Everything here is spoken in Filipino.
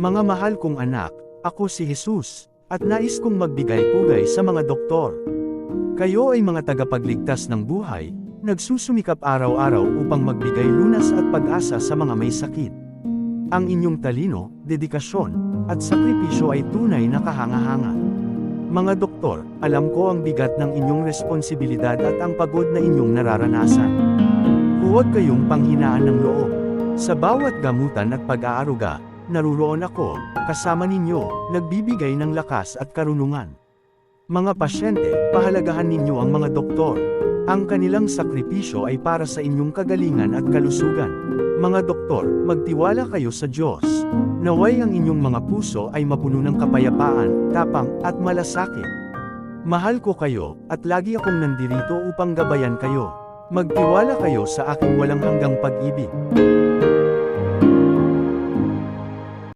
Mga mahal kong anak, ako si Jesus, at nais kong magbigay-pugay sa mga doktor. Kayo ay mga tagapagligtas ng buhay, nagsusumikap araw-araw upang magbigay lunas at pag-asa sa mga may sakit. Ang inyong talino, dedikasyon, at sakripisyo ay tunay na kahanga-hanga. Mga doktor, alam ko ang bigat ng inyong responsibilidad at ang pagod na inyong nararanasan. Huwag kayong panghinaan ng loob. Sa bawat gamutan at pag-aaruga, naruroon ako, kasama ninyo, nagbibigay ng lakas at karunungan. Mga pasyente, pahalagahan ninyo ang mga doktor. Ang kanilang sakripisyo ay para sa inyong kagalingan at kalusugan. Mga doktor, magtiwala kayo sa Diyos. Naway ang inyong mga puso ay mapuno ng kapayapaan, tapang, at malasakit. Mahal ko kayo, at lagi akong nandirito upang gabayan kayo. Magtiwala kayo sa aking walang hanggang pag-ibig.